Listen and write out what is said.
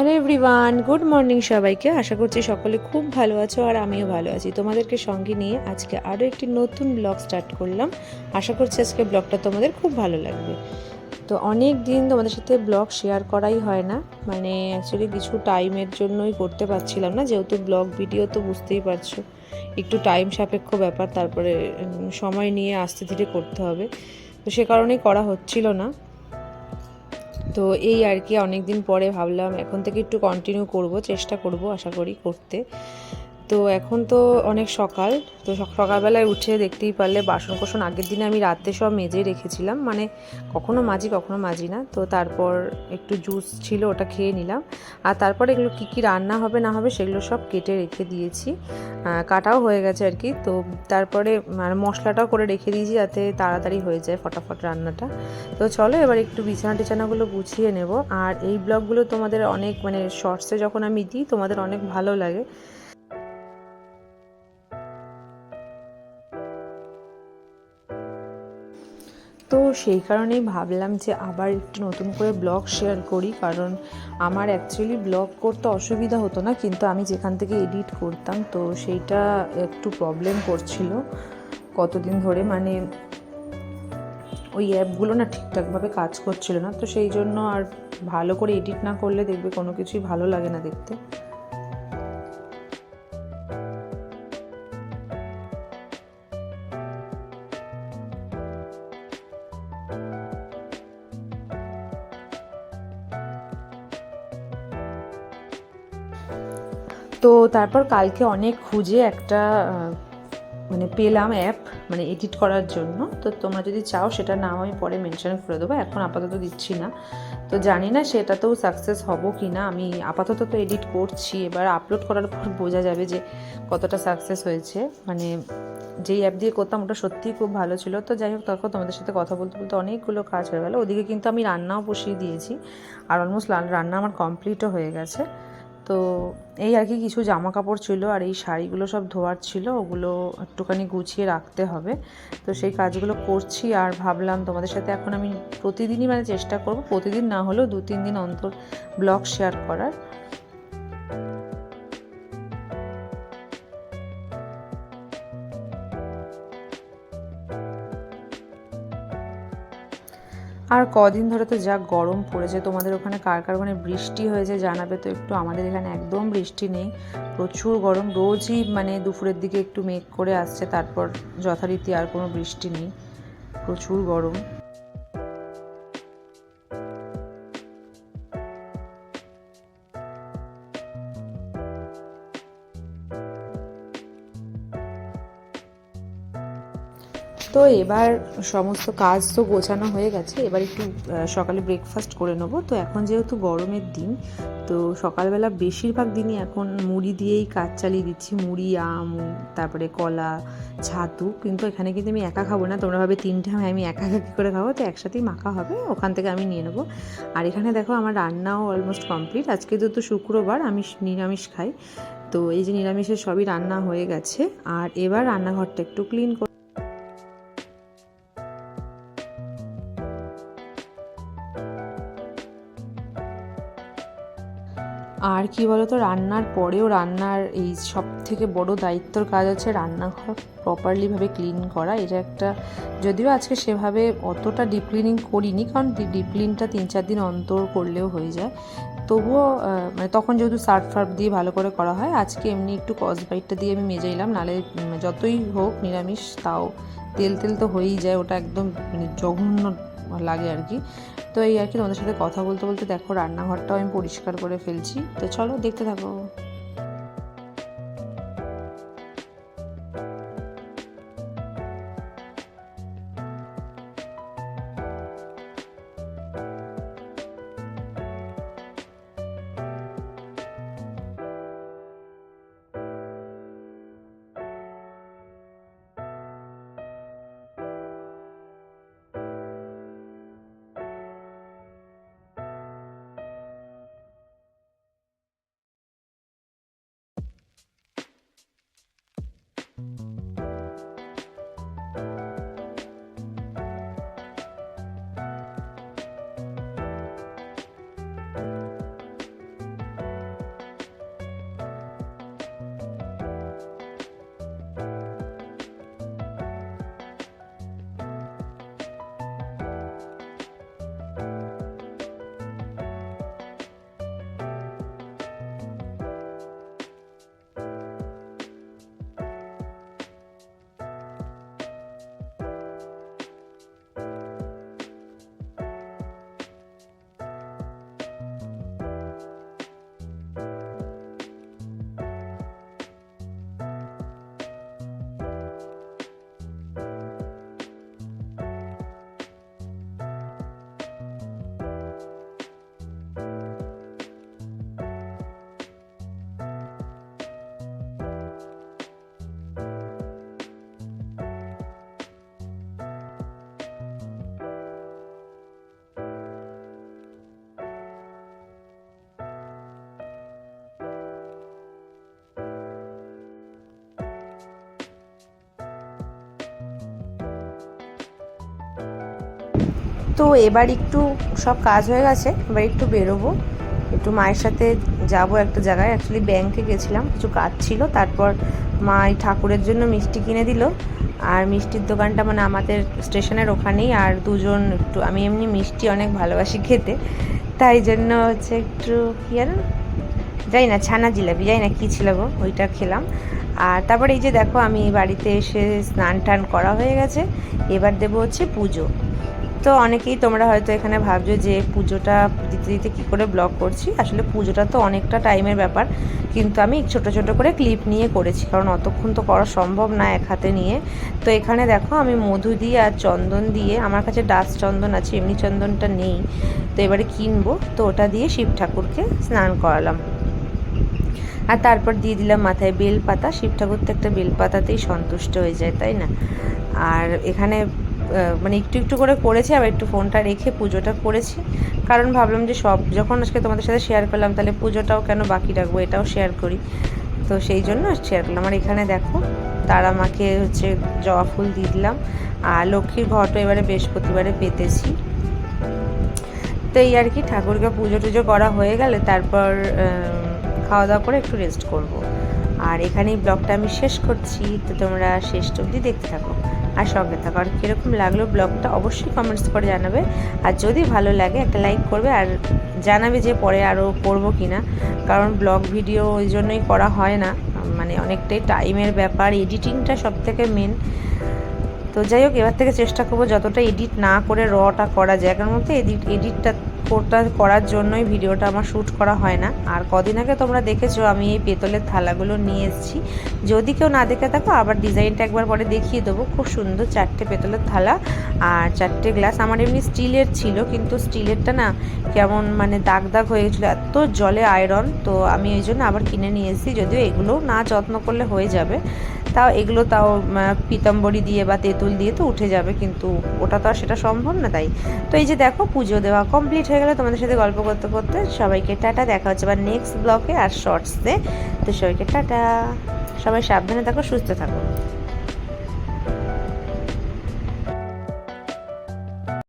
Hello everyone, good morning সবাইকে। আশা করছি সকলে খুব ভালো আছো আর আমিও ভালো আছি। তোমাদেরকে সঙ্গে নিয়ে আজকে আরও একটি নতুন ব্লগ স্টার্ট করলাম। আশা করছি আজকে ব্লগটা তোমাদের খুব ভালো লাগবে। তো অনেক দিন তোমাদের সাথে ব্লগ শেয়ার করাই হয় না। মানে অ্যাকচুয়ালি কিছু টাইমের জন্যই করতে পারছিলাম না। যেহেতু ব্লগ ভিডিও তো বুঝতেই পারছ। একটু টাইম সাপেক্ষ ব্যাপার, তারপরে সময় নিয়ে আস্তে ধীরে করতে হবে। তো সে কারণেই করা হচ্ছিল না। তো এই আর কি অনেক দিন পরে ভাবলাম এখন থেকে একটু কন্টিনিউ করব, চেষ্টা করব আশা করি করতে। তো এখন তো অনেক সকাল, তো সকালবেলায় উঠে দেখতেই পারলে বাসন কোসন আগের দিনে আমি রাতে সব মেজে রেখেছিলাম। মানে কখনো মাজি কখনো মাজি না। তো তারপর একটু জুস ছিল, ওটা খেয়ে নিলাম। আর তারপর এগুলো কী কী রান্না হবে, না হবে সেগুলো সব কেটে রেখে দিয়েছি। কাটাও হয়ে গেছে আর কি। তো তারপরে মানে মশলাটাও করে রেখে দিয়েছি যাতে তাড়াতাড়ি হয়ে যায় ফটাফট রান্নাটা। তো চলো এবার একটু বিছানা টিছানাগুলো গুছিয়ে নেব। আর এই ব্লগগুলো তোমাদের অনেক মানে শর্টসে যখন আমি দিই, তোমাদের অনেক ভালো লাগে। তো সেই কারণেই ভাবলাম যে আবার একটু নতুন করে ব্লগ শেয়ার করি, কারণ আমার অ্যাকচুয়ালি ব্লগ করতে অসুবিধা হতো না, কিন্তু আমি যেখান থেকে এডিট করতাম, তো সেইটা একটু প্রবলেম করছিল। কতদিন ধরে মানে ওই অ্যাপগুলো না ঠিকঠাকভাবে কাজ করছিল না, তো সেই জন্য আর ভালো করে এডিট না করলে দেখবে কোনো কিছুই ভালো লাগে না দেখতে। তো তারপর কালকে অনেক খুঁজে একটা মানে পেলাম অ্যাপ মানে এডিট করার জন্য। তো তোমরা যদি চাও সেটার নাম আমি পরে মেনশন করে দেবো, এখন আপাতত দিচ্ছি না। তো জানি না সেটাতেও সাকসেস হব কি না আমি আপাতত তো এডিট করছি। এবার আপলোড করার পর বোঝা যাবে যে কতটা সাকসেস হয়েছে। মানে যেই অ্যাপ দিয়ে করতাম ওটা সত্যিই খুব ভালো ছিল। তো যাই হোক তখন তোমাদের সাথে কথা বলতে বলতে অনেকগুলো কাজ হয়ে গেলো। ওদিকে কিন্তু আমি রান্নাও বসিয়ে দিয়েছি। আর অলমোস্ট রান্না আমার কমপ্লিটও হয়ে গেছে। তো এই আর কি কিছু জামা কাপড় ছিল আর এই শাড়িগুলো সব ধোয়ার ছিল ওগুলো একটুখানি গুছিয়ে রাখতে হবে। তো সেই কাজগুলো করছি আর ভাবলাম তোমাদের সাথে এখন আমি প্রতিদিনই মানে চেষ্টা করব প্রতিদিন না হলেও দু তিন দিন অন্তর ব্লগ শেয়ার করার। আর কদিন ধরে তো যা গরম পড়েছে, তোমাদের ওখানে কার কার ওখানে বৃষ্টি হয়েছে জানাবে তো একটু, আমাদের এখানে একদম বৃষ্টি নেই। প্রচুর গরম, রোজই মানে দুপুরের দিকে একটু মেঘ করে আসছে, তারপর যথারীতি আর কোনো বৃষ্টি নেই। প্রচুর গরম। তো এবার সমস্ত কাজ তো গোছানো হয়ে গেছে। এবার একটু সকালে ব্রেকফাস্ট করে নেব। তো এখন যেহেতু গরমের দিন, তো সকালবেলা বেশিরভাগ দিনই এখন মুড়ি দিয়েই কাজ চালিয়ে দিচ্ছি। মুড়ি, আম, তারপরে কলা, ছাতু। কিন্তু এখানে কিন্তু আমি একা খাব না। তোমরা ভাবে তিনটে আমি আমি একা একা করে খাব? তো একসাথেই মাখা হবে। ওখান থেকে আমি নিয়ে নেব। আর এখানে দেখো আমার রান্নাও অলমোস্ট কমপ্লিট আজকে তো তো শুক্রবার, আমি নিরামিষ খাই। তো এই যে নিরামিষের সবই রান্না হয়ে গেছে। আর এবার রান্নাঘরটা একটু ক্লিন আর কি বলতো, রান্নার পরেও রান্নার এই সব থেকে বড় দায়িত্বর কাজ হচ্ছে রান্নাঘর প্রপারলিভাবে ক্লিন করা। এটা একটা, যদিও আজকে সেভাবে অতটা ডিপ ক্লিনিং করিনি, কারণ ডিপ ক্লিনটা তিন চার দিন অন্তর করলেও হয়ে যায়। তবুও মানে তখন যেহেতু সার্ফ ফার্ফ দিয়ে ভালো করে করা হয়, আজকে এমনি একটু কসবাইটটা দিয়ে আমি মেজাইলাম নালে যতই হোক নিরামিষ, তাও তেল তেল তো হয়েই যায়, ওটা একদম মানে জঘন্য লাগে আর কি। তো এই আর কি তোমাদের সাথে কথা বলতে বলতে দেখো, রান্নাঘরটাও আমি পরিষ্কার করে ফেলছি। তো চলো দেখতে থাকো। তো এবার একটু সব কাজ হয়ে গেছে, এবার একটু বেরোবো। একটু মায়ের সাথে যাব একটা জায়গায়। অ্যাকচুয়ালি ব্যাংকে গেছিলাম, কিছু কাজ ছিল। তারপর মা এই ঠাকুরের জন্য মিষ্টি কিনে দিল। আর মিষ্টির দোকানটা মানে আমাদের স্টেশনের ওখানেই। আর দুজন একটু, আমি এমনি মিষ্টি অনেক ভালোবাসি খেতে। তাই জন্য হচ্ছে একটু, কী আর যাই না, ছানা জিলাপি যাই না কী ছিল গো, ওইটা খেলাম। আর তারপরে এই যে দেখো, আমি বাড়িতে এসে স্নান টান করা হয়ে গেছে। এবার দেবো হচ্ছে পুজো। তো অনেকেই তোমরা হয়তো এখানে ভাবছ যে পুজোটা দিতে দিতে কী করে ব্লগ করছি। আসলে পুজোটা তো অনেকটা টাইমের ব্যাপার, কিন্তু আমি ছোট ছোট করে ক্লিপ নিয়ে করেছি, কারণ অতক্ষণ তো করা সম্ভব না এক হাতে নিয়ে। তো এখানে দেখো আমি মধু দিয়ে আর চন্দন দিয়ে, আমার কাছে ডাস চন্দন আছে, এমনি চন্দনটা নেই, তো এবারে কিনবো। তো ওটা দিয়ে শিব ঠাকুরকে স্নান করালাম। আর তারপর দিয়ে দিলাম মাথায় বেল পাতা শিব ঠাকুর তো একটা বেল পাতাতেই সন্তুষ্ট হয়ে যায়, তাই না? আর এখানে মানে একটু একটু করে করেছি, আবার একটু ফোনটা রেখে পুজোটা করেছি। কারণ ভাবলাম যে সব যখন আজকে তোমাদের সাথে শেয়ার করলাম, তাহলে পুজোটাও কেন বাকি রাখব, এটাও শেয়ার করি। তো সেই জন্য শেয়ার করলাম। আর এখানে দেখো তারা মাকে হচ্ছে জবা ফুল দিয়ে দিলাম। আর লক্ষ্মীর ঘটও এবারে বৃহস্পতিবারে পেতেছি। তো এই আর কি, ঠাকুরকে পুজো টুজো করা হয়ে গেলে তারপর খাওয়া দাওয়া করে একটু রেস্ট করব। আর এখানেই ব্লগটা আমি শেষ করছি। তো তোমরা শেষ অবধি দেখতে থাকো। আর সঙ্গে থাকো। আর কীরকম লাগল ব্লগটা অবশ্যই কমেন্টস করে জানাবে। আর যদি ভালো লাগে, একটা লাইক করবে আর জানাবে যে পরে আরও করব কি না কারণ ব্লগ ভিডিও ওই জন্যই করা হয় না। মানে অনেকটাই টাইমের ব্যাপার এডিটিংটা সব থেকে মেন তো যাই হোক, এবার থেকে চেষ্টা করব যতটা এডিট না করে রটা করা যায়। কারণ মধ্যে এডিট এডিটটা কোটা করার জন্যই ভিডিওটা আমার শ্যুট করা হয় না। আর কদিন আগে তোমরা দেখেছ, আমি এই পেতলের থালাগুলো নিয়ে এসেছি। যদি কেউ না দেখে থাকো, আবার ডিজাইনটা একবার পরে দেখিয়ে দেবো। খুব সুন্দর চারটে পেতলের থালা আর চারটে গ্লাস আমার এমনি স্টিলের ছিল, কিন্তু স্টিলেরটা না কেমন মানে দাগ দাগ হয়ে গেছিল। এত জলে আয়রন তো আমি ওই জন্য আবার কিনে নিয়ে এসেছি। যদিও এগুলোও না যত্ন করলে হয়ে যাবে। তাও এগুলো তাও পিতাম্বরী দিয়ে বা তেঁতুল দিয়ে তো উঠে যাবে, কিন্তু ওটা তো আর সেটা সম্ভব না তাই। তো এই যে দেখো, পুজো দেওয়া কমপ্লিট হয়ে গেলে তোমাদের সাথে গল্প করতে করতে সবাইকে টাটা, দেখা হচ্ছে বা নেক্সট ব্লকে আর শর্টসে তো সবাইকে টাটা। সবাই সাবধানে থাকো, সুস্থ থাকো।